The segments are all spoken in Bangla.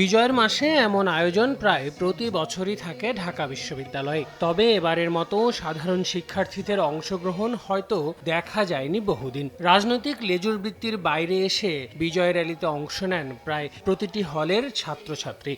বিজয়ের মাসে এমন আয়োজন প্রায় প্রতি বছরই থাকে ঢাকা বিশ্ববিদ্যালয়ে। তবে এবারের মতো সাধারণ শিক্ষার্থীদের অংশগ্রহণ হয়তো দেখা যায়নি বহুদিন। রাজনৈতিক লেজুর বৃত্তির বাইরে এসে বিজয় র্যালিতে অংশ নেন প্রায় প্রতিটি হলের ছাত্রছাত্রী।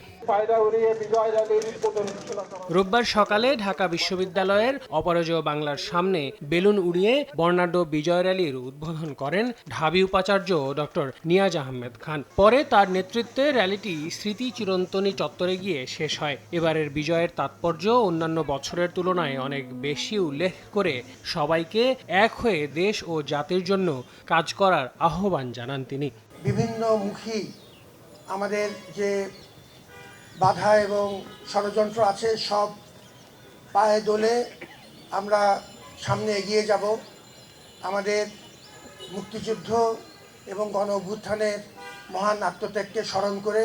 রোববার সকালে ঢাকা বিশ্ববিদ্যালয়ের অপরাজয় বাংলার সামনে বেলুন উড়িয়ে বর্ণাঢ্য বিজয় র্যালির উদ্বোধন করেন ঢাবি উপাচার্য ডক্টর নিয়াজ আহমেদ খান। পরে তার নেতৃত্বে র্যালিটি স্মৃতি চিরন্তনী চত্বরে গিয়ে শেষ হয়। এবারের বিজয়ের তাৎপর্য অন্যান্য বছরের তুলনায় অনেক বেশি উল্লেখ করে সবাইকে এক হয়ে দেশ ও জাতির জন্য কাজ করার আহ্বান জানান তিনি। বিভিন্ন মুখী আমাদের যে বাধা এবং ষড়যন্ত্র আছে, সব পায়ে দোলে আমরা সামনে এগিয়ে যাব। আমাদের মুক্তিযুদ্ধ এবং গণ অভ্যুত্থানের মহান আত্মত্যাগকে স্মরণ করে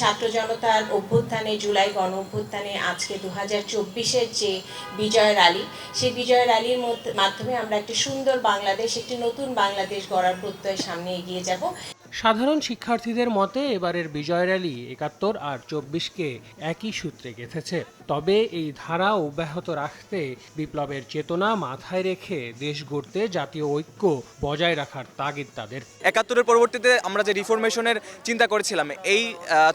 ছাত্র জনতার অভ্যুত্থানে, জুলাই গণ অভ্যুত্থানে আজকে দু হাজার চব্বিশের যে বিজয় র্যালি, সেই বিজয় র্যালির মধ্যে মাধ্যমে আমরা একটি সুন্দর বাংলাদেশ, একটি নতুন বাংলাদেশ গড়ার প্রত্যয় সামনে এগিয়ে যাব। সাধারণ শিক্ষার্থীদের মতে এবারের বিজয় র্যালি একাত্তর আর চব্বিশকে একই সূত্রে গেঁথেছে। তবে এই ধারা অব্যাহত রাখতে বিপ্লবের চেতনা মাথায় রেখে দেশ গড়তে জাতীয় ঐক্য বজায় রাখার তাগিদ তাদের। একাত্তরের পরবর্তীতে আমরা যে রিফরমেশনের চিন্তা করেছিলাম এই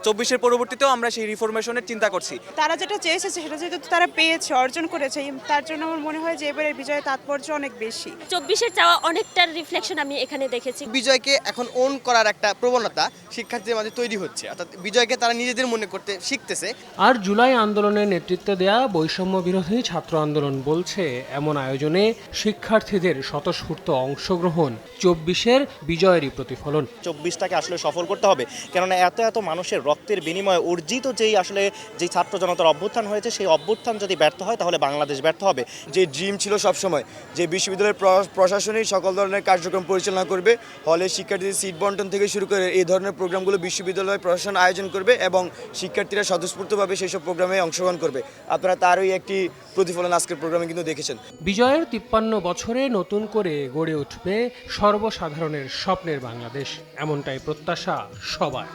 চব্বিশের পরবর্তীতেও আমরা সেই রিফরমেশনের চিন্তা করছি। তারা যেটা চেয়েছে সেটা যেহেতু তারা পেয়েছে অর্জন করেছে তার জন্য আমার মনে হয় যে এবারের বিজয়ের তাৎপর্য অনেক বেশি। চব্বিশের চাওয়া অনেকটার রিফ্লেকশন আমি এখানে দেখেছি। বিজয়কে এখন ওন করার একটা প্রবণতা শিক্ষার্থীদের মাঝে তৈরি হচ্ছে। অর্থাৎ বিজয়কে তারা নিজেদের মনে করতে শিখতেছে। আর জুলাই আন্দোলনের নেতৃত্ব দেয়া বৈষম্য বিরোধী ছাত্র আন্দোলন বলছে এমন আয়োজনে শিক্ষার্থীদের স্বতঃস্ফূর্ত অংশগ্রহণ চব্বিশের বিজয়েরই প্রতিফলন। চব্বিশটাকে আসলে সফল করতে হবে। কেননা এত এত মানুষের রক্তের বিনিময়ে অর্জিত যেই আসলে যেই ছাত্র জনতার অভ্যুত্থান হয়েছে সেই অভ্যুত্থান যদি ব্যর্থ হয় তাহলে বাংলাদেশ ব্যর্থ হবে। যে ড্রিম ছিল সবসময় যে বিশ্ববিদ্যালয়ের প্রশাসনিক সকল ধরনের কার্যক্রম পরিচালনা করবে হলে শিক্ষার্থীদের সিট বন্টন থেকে শুরু করে এই ধরনের প্রোগ্রামগুলো বিশ্ববিদ্যালয় প্রশাসন আয়োজন করবে এবং শিক্ষার্থীরা স্বতঃস্ফূর্তভাবে সেই সব প্রোগ্রামে অংশগ্রহণ করবে। আপনারা তারই একটি প্রতিফলন আজকের প্রোগ্রামে কিন্তু দেখেছেন। বিজয়ের তিপ্পান্ন বছরে নতুন করে গড়ে উঠবে সর্বসাধারণের স্বপ্নের বাংলাদেশ। এমনটাই প্রত্যাশা সবার।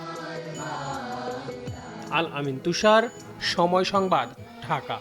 আল আমিন তুষার, সময় সংবাদ, ঢাকা।